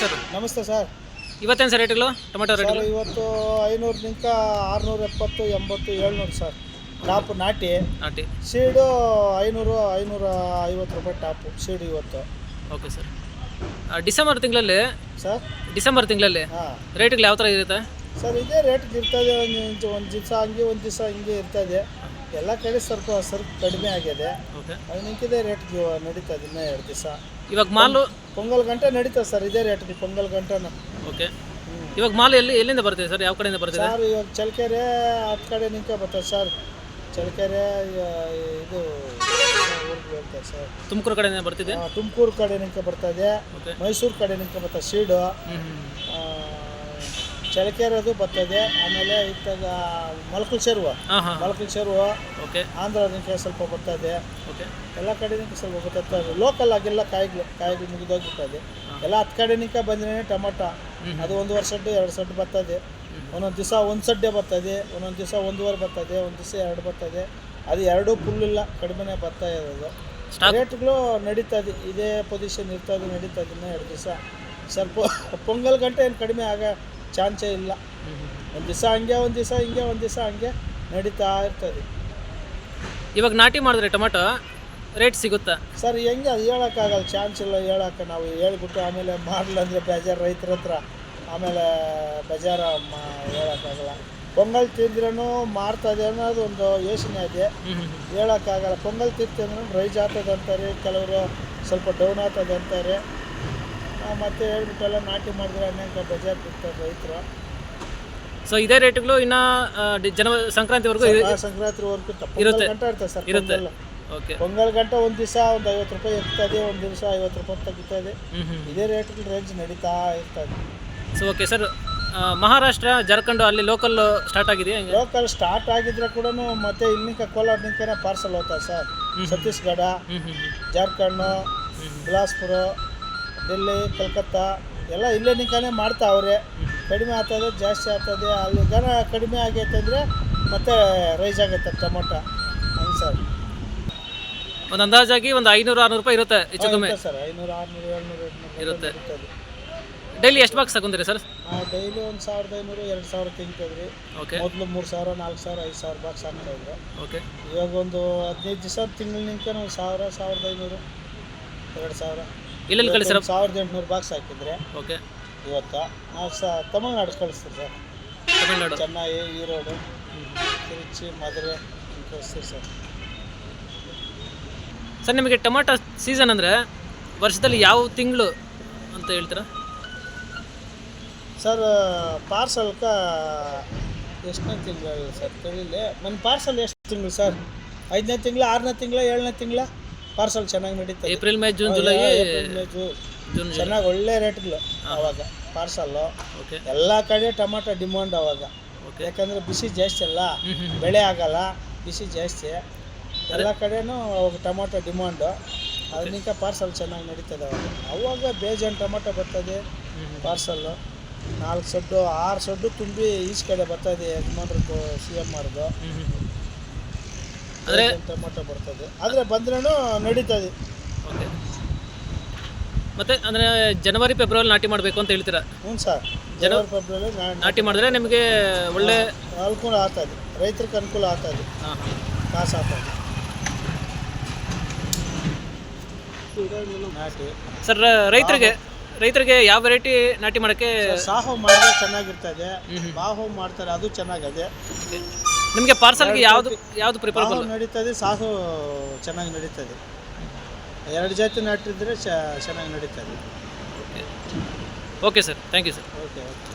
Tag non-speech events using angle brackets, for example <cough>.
Sir. ನಮಸ್ತೆ sir. ಇವತ್ತೇನು sir ರೇಟ್ಗಳು? ಟೊಮೆಟೊ ರೇಟ್ ರೇಟ್ಗಳು? ಇವತ್ತು ಐನೂರಿಂದ ಆರುನೂರ ಎಪ್ಪತ್ತು ಎಂಬತ್ತು ಏಳ್ನೂರು ಸರ್. ಟಾಪ್ ನಾಟಿ. ನಾಟಿ. ಸೀಡು ಐನೂರು ಐನೂರ ಐವತ್ತು ರೂಪಾಯಿ ಟಾಪು ಸೀಡು ಇವತ್ತು. Okay sir. ಡಿಸೆಂಬರ್ ತಿಂಗಳಲ್ಲಿ ಸರ್? ಡಿಸೆಂಬರ್ ತಿಂಗಳಲ್ಲಿ ಹಾಂ. ರೇಟ್ಗಳು ಯಾವ ಥರ ಇರುತ್ತೆ? ಸರ್ ಇದೇ ರೇಟ್ಗೆ ಇರ್ತದೆ ಒಂದು ಒಂದು ದಿವಸ ಹಂಗೆ ಒಂದು ದಿವಸ ಹಿಂಗೆ ಇರ್ತದೆ ಎಲ್ಲ ಕಡೆ ಸ್ವಲ್ಪ ಸ್ವಲ್ಪ ಕಡಿಮೆ ಆಗಿದೆ. ಓಕೆ. ಅದು ನಿಂತಿದೆ ರೇಟ್ ನಡೀತದೆ ಇನ್ನೂ ಎರಡು ದಿವಸ. ಇವಾಗ ಮಾಲು ಪೊಂಗಲ್ ಗಂಟೆ ನಡೀತದೆ ಸರ್ ಇದೇ ರೇಟ್ ಪೊಂಗಲ್ ಗಂಟೆನ. ಓಕೆ. ಇವಾಗ ಮಾಲು ಎಲ್ಲಿ ಎಲ್ಲಿಂದ ಬರ್ತಿದೆ ಸರ್? ಯಾವ ಕಡೆಯಿಂದ ಬರ್ತಿದೆ? ಸರ್ ಇವಾಗ ಚಳ್ಳಕೆರೆ ಹತ್ತು ಕಡೆ ನಿಂಕ ಬರ್ತದೆ ಸರ್. ಚಳ್ಳಕೆರೆ ಇದು ಹೇಳ್ತಾರೆ ಸರ್. ತುಮಕೂರು ಕಡೆಯಿಂದ ಬರ್ತಿದೆ? ತುಮಕೂರು ಕಡೆ ನಿಂಕ ಬರ್ತದೆ ಇದೆ. ಮೈಸೂರು ಕಡೆ ನಿಂಕ ಬರ್ತದೆ ಶೀಡು. ಚಳ್ಳಕೆರೆದು ಬರ್ತದೆ ಆಮೇಲೆ ಇತ್ತಾಗ ಮಲಕಲ್ ಚೆರುವ ಓಕೆ. ಆಂಧ್ರ ಅದಕ್ಕೆ ಸ್ವಲ್ಪ ಬರ್ತದೆ. ಓಕೆ. ಎಲ್ಲ ಕಡೆ ನಿಂಕ ಸ್ವಲ್ಪ ಬರ್ತದೆ. ಲೋಕಲ್ ಆಗಿಲ್ಲ ಕಾಯಿಗಳು ಕಾಯಿಗಳು ಮುಗಿದೋಗಿರ್ತದೆ ಎಲ್ಲ ಹತ್ತು ಕಡೆ ನಿಂಕ ಬಂದ್ರೆ ಟೊಮೊಟೊ. ಅದು ಒಂದು ಸಡ್ಡು ಎರಡು ಸಡ್ಡು ಬರ್ತದೆ. ಒಂದೊಂದು ದಿವಸ ಒಂದು ಸಡ್ಡೆ ಬರ್ತದೆ ಒಂದೊಂದು ದಿವಸ ಒಂದೂವರೆ ಬರ್ತದೆ ಒಂದು ದಿವಸ ಎರಡು ಬರ್ತದೆ. ಅದು ಎರಡೂ ಫುಲ್ ಇಲ್ಲ ಕಡಿಮೆನೇ ಬರ್ತಾ ಇರೋದು. ರೇಟ್ಗಳು ನಡೀತದೆ ಇದೇ ಪೊಸಿಷನ್ ಇರ್ತದೆ ನಡೀತದೆ ಎರಡು ದಿವಸ. ಸ್ವಲ್ಪ <laughs> ಪೊಂಗಲ್ ಗಂಟೆ ಏನು ಕಡಿಮೆ ಆಗ ಚಾನ್ಸೇ ಇಲ್ಲ. ಒಂದು ದಿವಸ ಹಂಗೆ ಒಂದು ದಿವಸ ಹಿಂಗೆ ಒಂದು ದಿವಸ ಹಂಗೆ ನಡೀತಾ ಇರ್ತದೆ. ಇವಾಗ ನಾಟಿ ಮಾಡಿದ್ರೆ ಟೊಮೆಟೊ ರೇಟ್ ಸಿಗುತ್ತಾ? ಸರ್ ಹೆಂಗೆ ಅದು ಹೇಳೋಕ್ಕಾಗಲ್ಲ ಚಾನ್ಸ್ ಇಲ್ಲ ಹೇಳೋಕ್ಕೆ ನಾವು ಹೇಳ್ಬಿಟ್ಟು ಆಮೇಲೆ ಮಾಡಲ್ಲ ಅಂದರೆ ಬೇಜಾರು ರೈತರ ಹತ್ರ. ಆಮೇಲೆ ಬೇಜಾರು ಮಾ ಹೇಳೋಕ್ಕಾಗಲ್ಲ. ಪೊಂಗಲ್ ತಿಂದ್ರೂ ಮಾರ್ತದೆ ಅನ್ನೋದು ಒಂದು ಯೋಚನೆ ಇದೆ. ಹೇಳೋಕ್ಕಾಗಲ್ಲ. ಪೊಂಗಲ್ ತಿಂತಂದ್ರೂ ರೈಜ್ ಆಗ್ತದೆ ಅಂತಾರೆ ಕೆಲವರು ಸ್ವಲ್ಪ ಡೌನ್ ಆಗ್ತದೆ ಅಂತಾರೆ. ಮತ್ತೆ ಹೇಳ್ಬಿಟ್ಟೆಲ್ಲ ನಾಟಿ ಮಾಡಿದ್ರೆ ಅನೇಕ ಬಜಾರ್ ಬಿಡ್ತಾರೆ ರೈತರು. ಸೊ ಇದೇ ರೇಟ್ಗಳು ಇನ್ನು ಜನ ಸಂಕ್ರಾಂತಿವರೆಗೂ ಸಂಕ್ರಾಂತಿವರೆಗೂ ಇರುತ್ತೆ. ಇರ್ತದೆ ಸರ್ ಇರುತ್ತೆ. ಓಕೆ ಪೊಂಗಲ್ ಗಂಟೆ ಒಂದು ದಿವಸ ಒಂದು ಐವತ್ತು ರೂಪಾಯಿ ಇರ್ತದೆ ಒಂದು ದಿವಸ ಐವತ್ತು ರೂಪಾಯಿ ತೆಗಿತದೆ ಇದೇ. ರೇಟ್ ರೇಂಜ್ ನಡೀತಾ ಇರ್ತದೆ so okay sir Maharashtra Jharkhand ಅಲ್ಲಿ ಲೋಕಲ್ ಸ್ಟಾರ್ಟ್ ಆಗಿದೆಯಾ ಲೋಕಲ್ ಸ್ಟಾರ್ಟ್ ಆಗಿದ್ರೆ ಕೂಡ ಮತ್ತೆ ಇಲ್ಲಿಂದ ಕೋಲಾರ ನಿಂಕನೇ ಪಾರ್ಸಲ್ ಹೋಗ್ತಾರೆ ಸರ್ ಛತ್ತೀಸ್ಗಢ ಜಾರ್ಖಂಡ್ ಬಿಲಾಸ್ಪುರ. ಡೆಲ್ಲಿ ಕಲ್ಕತ್ತಾ ಎಲ್ಲ ಇಲ್ಲೇ ಮಾಡ್ತಾ ಮಾಡ್ತಾವ್ರೆ ಕಡಿಮೆ ಆಗ್ತದೆ ಜಾಸ್ತಿ ಆಗ್ತದೆ. ಅಲ್ಲಿ ಜನ ಕಡಿಮೆ ಆಗೈತೆ ಅಂದರೆ ಮತ್ತೆ ರೈಸ್ ಆಗೈತೆ ಟೊಮೊಟೊ. ಹಂಗೆ ಸರ್. ಒಂದು ಅಂದಾಜಾಗಿ ಒಂದು ಐನೂರು ಆರುನೂರು ರೂಪಾಯಿ ಇರುತ್ತೆ ಹೆಚ್ಚು ಕಮ್ಮಿ ಸರ್ ಐನೂರು ಆರುನೂರು ಏಳ್ನೂರು ಎಂಟ್ನೂರು ಇರುತ್ತೆ. ಡೈಲಿ ಎಷ್ಟು ಬಾಕ್ಸ್ ತಗೊಂತೀರಿ ಸರ್? ನಾವು ಡೈಲಿ ಒಂದು ಸಾವಿರದ ಐನೂರು ಎರಡು ಸಾವಿರ ತಿಂತಿದ್ರಿ ಓಕೆ ಮೊದಲು ಮೂರು ಸಾವಿರ ನಾಲ್ಕು ಸಾವಿರ ಐದು ಸಾವಿರ ಬಾಕ್ಸ್ ಹಾಕ್ತಾಯಿದ್ರು ಓಕೆ ಇವಾಗ ಒಂದು ಹದಿನೈದು ದಿವಸ ತಿಂಗಳಿನಿಂದ ಒಂದು ಸಾವಿರ ಸಾವಿರದ ಐನೂರು ಎರಡು ಸಾವಿರ. ಎಲ್ಲೆಲ್ಲಿ ಕಳಿಸಿರ ಒಂದು ಸಾವಿರದ ಎಂಟುನೂರು ಬಾಕ್ಸ್ ಹಾಕಿದ್ರೆ ಓಕೆ. ಇವತ್ತು ನಾವು ಸಹ ತಮಿಳ್ನಾಡು ಕಳಿಸ್ತೀವಿ ಸರ್. ತಮಿಳ್ನಾಡು. ಚೆನ್ನೈ ಈರೋಡು ತಿರುಚಿ ಮಧುರೆ ಕಳಿಸ್ತೀವಿ ಸರ್. ಸರ್ ನಿಮಗೆ ಟೊಮಾಟೊ ಸೀಸನ್ ಅಂದರೆ ವರ್ಷದಲ್ಲಿ ಯಾವ ತಿಂಗಳು ಅಂತ ಹೇಳ್ತೀರಾ? ಸರ್ ಪಾರ್ಸಲ್ಕ ಎಷ್ಟನೇ ತಿಂಗಳು ಸರ್? ತಿಳಿಲಿ ನನ್ನ ಪಾರ್ಸಲ್ ಎಷ್ಟು ತಿಂಗಳು ಸರ್? ಐದನೇ ತಿಂಗಳು ಆರನೇ ತಿಂಗಳು ಏಳನೇ ತಿಂಗಳ? ಪಾರ್ಸಲ್ ಚೆನ್ನಾಗಿ ನಡೀತದೆ. April May June July April, May, June June July. ಚೆನ್ನಾಗಿ ಒಳ್ಳೆ ರೇಟ್ಗಳು ಅವಾಗ ಪಾರ್ಸಲ್ ಓಕೆ. ಎಲ್ಲ ಕಡೆ ಟೊಮಾಟೊ ಡಿಮಾಂಡ್ ಅವಾಗ. ಓಕೆ. ಯಾಕಂದರೆ ಬಿಸಿ ಜಾಸ್ತಿ ಅಲ್ಲ ಹ್ಞೂ ಹ್ಞೂ ಬೆಳೆ ಆಗಲ್ಲ ಬಿಸಿ ಜಾಸ್ತಿ. ಎಲ್ಲ ಕಡೆನೂ ಅವಾಗ ಟೊಮಾಟೊ ಡಿಮಾಂಡು ಪಾರ್ಸಲ್ ಚೆನ್ನಾಗಿ ನಡೀತದೆ ಅವಾಗ. ಅವಾಗ ಬೇಜಾನ್ ಟೊಮಾಟೊ ಬರ್ತದೆ ಪಾರ್ಸಲ್ ನಾಲ್ಕು ಸಡ್ಡು ಆರು ಸಡ್ಡು ತುಂಬಿ ಈಚ್ ಕಡೆ ಬರ್ತದೆ ಯಜಮಾನ್ರದ್ದು ಸಿ ಎಂ ಹ್ಞೂ ಅಂದರೆ ಟೊಮಾಟೊ ಬರ್ತದೆ. ಆದರೆ ಬಂದ್ರೂ ನಡೀತದೆ. ಓಕೆ. ಮತ್ತು ಅಂದರೆ ಜನವರಿ ಫೆಬ್ರವರಿ ನಾಟಿ ಮಾಡಬೇಕು ಅಂತ ಹೇಳ್ತೀರಾ? ಹ್ಞೂ ಸರ್. ಜನವರಿ ಫೆಬ್ರವರಿ ನಾಟಿ ಮಾಡಿದ್ರೆ ನಿಮಗೆ ಒಳ್ಳೆ ಅನುಕೂಲ ಆಗ್ತದೆ. ರೈತರಿಗೆ ಅನುಕೂಲ ಆಗ್ತದೆ. ಹಾಂ. ಕಾಸು ಆಗ್ತದೆ. ನಾಟಿ ಸರ್ ರೈತರಿಗೆ ರೈತರಿಗೆ ಯಾವ ವೆರೈಟಿ ನಾಟಿ ಮಾಡೋಕ್ಕೆ ಸಾಹು ಮಾಡಿದ್ರೆ ಚೆನ್ನಾಗಿರ್ತದೆ. ಬಾಹು ಮಾಡ್ತಾರೆ ಅದು ಚೆನ್ನಾಗದೆ. ನಿಮಗೆ ಪಾರ್ಸಲ್ಗೆ ಯಾವುದು ಯಾವುದು ಪ್ರಿಫರಬಲ್ ನಡೀತದೆ ಸಾಹು ಚೆನ್ನಾಗಿ ನಡೀತದೆ. ಎರಡು ಜಾತಿ ನಟ್ಟಿದ್ರೆ ಚೆನ್ನಾಗಿ ನಡೀತದೆ. Okay okay sir thank you sir okay okay